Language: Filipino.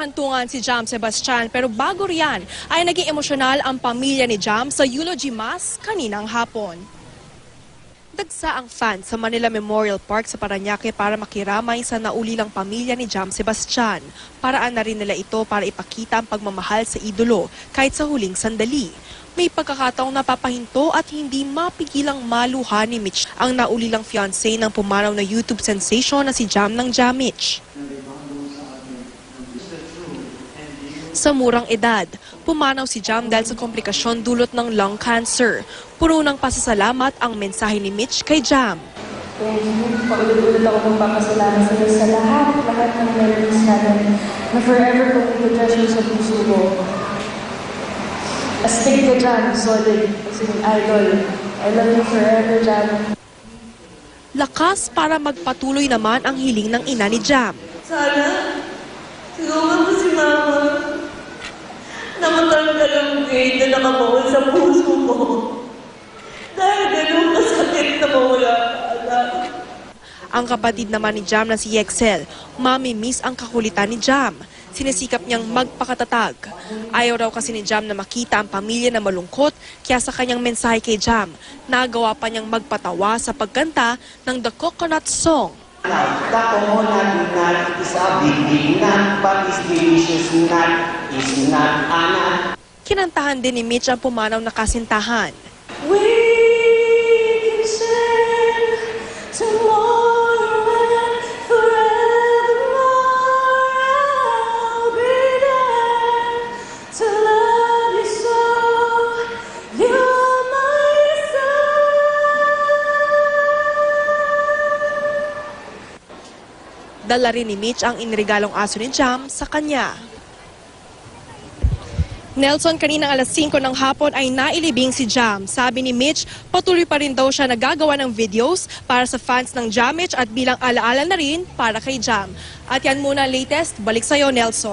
Sinalubungan si Jam Sebastian pero bago riyan ay naging emosyonal ang pamilya ni Jam sa eulogy mass kaninang hapon. Dagsa ang fans sa Manila Memorial Park sa Paranaque para makiramay sa naulilang pamilya ni Jam Sebastian. Paraan na rin nila ito para ipakita ang pagmamahal sa idolo kahit sa huling sandali. May pagkakataong napapahinto at hindi mapigilang maluha ni Mitch ang naulilang fiancé ng pumanaw na YouTube sensation na si Jam ng Jamich. Sa murang edad, pumanaw si Jam dahil sa komplikasyon dulot ng lung cancer. Puno ng pasasalamat ang mensahe ni Mitch kay Jam. And paulit-ulit ako magpapasalamat sa iyo sa lahat, lahat ng memories natin na forever ko treasure sa puso ko. Astig ka dyan, solid, kasi idol. I love you forever, Jan. Lakas para magpatuloy naman ang hiling ng ina ni Jam. Sana, tulungan mo si Mama na matanggal ang na nakabaon sa puso mo. Dahil ganun kasakit na mawala ka. Ang kapatid naman ni Jam na si Yexel, mami miss ang kakulitan ni Jam. Sinisikap niyang magpakatatag. Ayaw raw kasi ni Jam na makita ang pamilya na malungkot, kaya sa kanyang mensahe kay Jam, nagawa pa niyang magpatawa sa pagkanta ng The Coconut Song. The coconut nut is a big, big nut, but delicious nut. Not a nut. Kinantahan din ni Mitch ang pumanaw na kasintahan. We can share tomorrow and forevermore. I'll be there to love you so. You're my Dala rin ni Mitch ang inregalong aso ni Jam sa kanya. Nelson, kaninang alas 5 ng hapon ay nailibing si Jam. Sabi ni Mitch, patuloy pa rin daw siya nagagawa ng videos para sa fans ng Jamich at bilang alaala na rin para kay Jam. At yan muna latest, balik sa'yo Nelson.